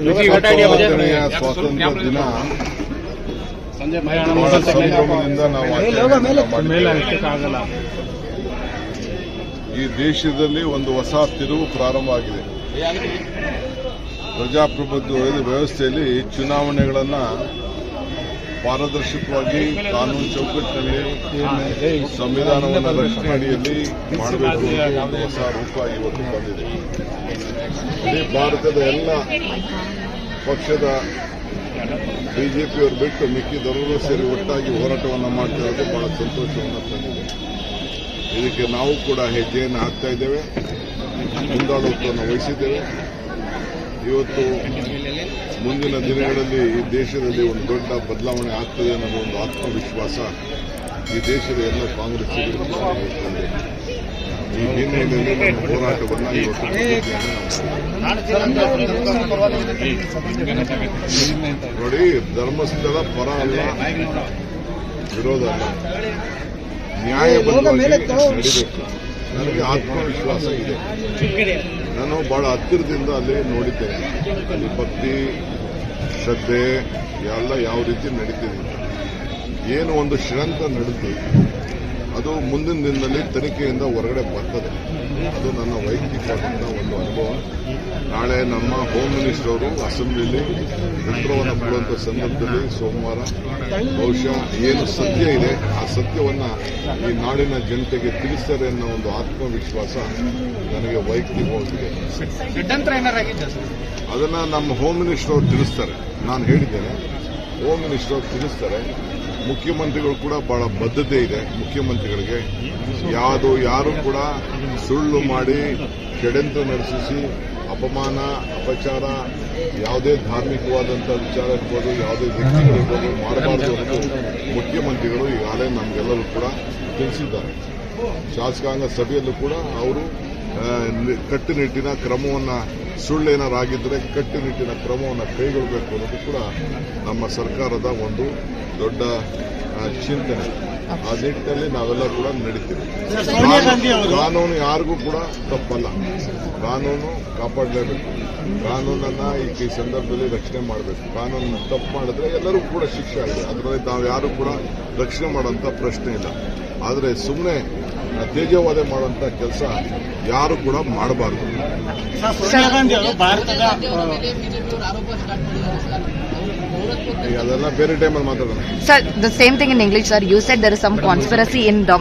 ಎಪ್ಪತ್ತೊಂಬತ್ತನೆಯ ಸ್ವಾತಂತ್ರ್ಯ ದಿನ ಬಹಳ ಸಂಭ್ರಮದಿಂದ ನಾವು ಆಚರಣೆ ಮಾಡ್ತೇವೆ. ಈ ದೇಶದಲ್ಲಿ ಒಂದು ಹೊಸ ತಿರುವು ಪ್ರಾರಂಭ ಆಗಿದೆ. ಪ್ರಜಾಪ್ರಭುತ್ವ ವ್ಯವಸ್ಥೆಯಲ್ಲಿ ಚುನಾವಣೆಗಳನ್ನ ಪಾರದರ್ಶಕವಾಗಿ ಕಾನೂನು ಚೌಕಟ್ಟಿನಲ್ಲಿ ಸಂವಿಧಾನವನ್ನು ರಕ್ಷಣೆ ಅಡಿಯಲ್ಲಿ ಮಾಡಬೇಕು ಒಂದು ಹೊಸ ರೂಪ ಇವತ್ತು ಬಂದಿದೆ. ಇಡೀ ಭಾರತದ ಎಲ್ಲ ಪಕ್ಷದ ಬಿಜೆಪಿಯವರು ಬಿಟ್ಟು ಮಿಕ್ಕಿದವರು ಸೇರಿ ಒಟ್ಟಾಗಿ ಹೋರಾಟವನ್ನು ಮಾಡ್ತಿರೋದು ಬಹಳ ಸಂತೋಷವನ್ನು ತಂದಿದೆ. ಇದಕ್ಕೆ ನಾವು ಕೂಡ ಹೆಜ್ಜೆಯನ್ನು ಹಾಕ್ತಾ ಇದ್ದೇವೆ. ವಹಿಸಿದ್ದೇವೆ. ಇವತ್ತು ಮುಂದಿನ ದಿನಗಳಲ್ಲಿ ಈ ದೇಶದಲ್ಲಿ ಒಂದು ದೊಡ್ಡ ಬದಲಾವಣೆ ಆಗ್ತದೆ ಅನ್ನೋದು ಒಂದು ಆತ್ಮವಿಶ್ವಾಸ ಈ ದೇಶದ ಎಲ್ಲ ಕಾಂಗ್ರೆಸ್. ಈ ಹಿನ್ನೆಲೆಯಲ್ಲಿ ನಮ್ಮ ಹೋರಾಟವನ್ನು ಇವತ್ತು ನೋಡಿ ಧರ್ಮಸ್ಥಳ ಪರ ಅಲ್ಲ ವಿರೋಧ ಅಲ್ಲ ನ್ಯಾಯ ನಡೀಬೇಕು ನನಗೆ ಆತ್ಮವಿಶ್ವಾಸ ಇದೆ ನಾನು ಬಹಳ ಹತ್ತಿರದಿಂದ ಅಲ್ಲಿ ನೋಡಿದ್ದೇನೆ. ಅಲ್ಲಿ ಭಕ್ತಿ, ಶ್ರದ್ಧೆ ಎಲ್ಲ ಯಾವ ರೀತಿ ನಡೀತಿದೆ ಏನು ಒಂದು ಶ್ರೀರಂತ ನಡೆದು ಅದು ಮುಂದಿನ ದಿನದಲ್ಲಿ ತನಿಖೆಯಿಂದ ಹೊರಗಡೆ ಬರ್ತದೆ. ಅದು ನನ್ನ ವೈಯಕ್ತಿಕವಾದಂಥ ಒಂದು ಅನುಭವ. ನಾಳೆ ನಮ್ಮ ಹೋಮ್ ಮಿನಿಸ್ಟರ್ ಅವರು ಅಸೆಂಬ್ಲಿಲಿ ಉತ್ತರವನ್ನು ಕೊಡುವಂಥ ಸಂದರ್ಭದಲ್ಲಿ ಸೋಮವಾರ ಬಹುಶಃ ಏನು ಸತ್ಯ ಇದೆ ಆ ಸತ್ಯವನ್ನ ಈ ನಾಡಿನ ಜನತೆಗೆ ತಿಳಿಸ್ತಾರೆ ಅನ್ನೋ ಒಂದು ಆತ್ಮವಿಶ್ವಾಸ ನನಗೆ ವೈಯಕ್ತಿಕವಾಗಿದೆ. ಅದನ್ನು ನಮ್ಮ ಹೋಮ್ ಮಿನಿಸ್ಟರ್ ಅವರು ತಿಳಿಸ್ತಾರೆ. ನಾನು ಹೇಳಿದ್ದೇನೆ. ಹೋಮ್ ಮಿನಿಸ್ಟರ್ ಅವರು ತಿಳಿಸ್ತಾರೆ. ಮುಖ್ಯಮಂತ್ರಿಗಳು ಕೂಡ ಬಹಳ ಬದ್ಧತೆ ಇದೆ. ಮುಖ್ಯಮಂತ್ರಿಗಳಿಗೆ ಯಾವುದು ಯಾರು ಕೂಡ ಸುಳ್ಳು ಮಾಡಿ ಷಡ್ಯಂತ್ರ ನಡೆಸಿಸಿ ಅಪಮಾನ, ಅಪಚಾರ, ಯಾವುದೇ ಧಾರ್ಮಿಕವಾದಂಥ ವಿಚಾರ ಇರ್ಬೋದು, ಯಾವುದೇ ವ್ಯಕ್ತಿಗಳಿರ್ಬೋದು ಮಾಡಬಾರದು ಅಂತ ಮುಖ್ಯಮಂತ್ರಿಗಳು ಈಗಾಗಲೇ ನಮಗೆಲ್ಲರೂ ಕೂಡ ತಿಳಿಸಿದ್ದಾರೆ. ಶಾಸಕಾಂಗ ಸಭೆಯಲ್ಲೂ ಕೂಡ ಅವರು ಕಟ್ಟುನಿಟ್ಟಿನ ಕ್ರಮವನ್ನು ಸುಳ್ಳೇನಾರಾಗಿದ್ದರೆ ಕಟ್ಟುನಿಟ್ಟಿನ ಕ್ರಮವನ್ನು ಕೈಗೊಳ್ಳಬೇಕು ಅನ್ನೋದು ಕೂಡ ನಮ್ಮ ಸರ್ಕಾರದ ಒಂದು ದೊಡ್ಡ ಚಿಂತನೆ. ಆ ನಿಟ್ಟಿನಲ್ಲಿ ನಾವೆಲ್ಲ ಕೂಡ ನಡೀತೀವಿ. ಕಾನೂನು ಯಾರಿಗೂ ಕೂಡ ತಪ್ಪಲ್ಲ. ಕಾನೂನು ಕಾಪಾಡಲೇಬೇಕು. ಕಾನೂನನ್ನ ಈ ಸಂದರ್ಭದಲ್ಲಿ ರಕ್ಷಣೆ ಮಾಡಬೇಕು. ಕಾನೂನು ತಪ್ಪು ಮಾಡಿದ್ರೆ ಎಲ್ಲರೂ ಕೂಡ ಶಿಕ್ಷೆ ಆಗಿದೆ. ಅದರಲ್ಲಿ ನಾವು ಯಾರು ಕೂಡ ರಕ್ಷಣೆ ಮಾಡುವಂತ ಪ್ರಶ್ನೆ ಇಲ್ಲ. ಆದರೆ ಸುಮ್ಮನೆ ತೇಜವಾದ ಮಾಡುವಂತ ಕೆಲಸ ಯಾರು ಕೂಡ ಮಾಡಬಾರದು. ಅದೆಲ್ಲ ಬೇರೆ ಟೈಮಲ್ಲಿ ಮಾತಾಡೋಣ. Sir the same thing in English sir you set there some conspiracy in dam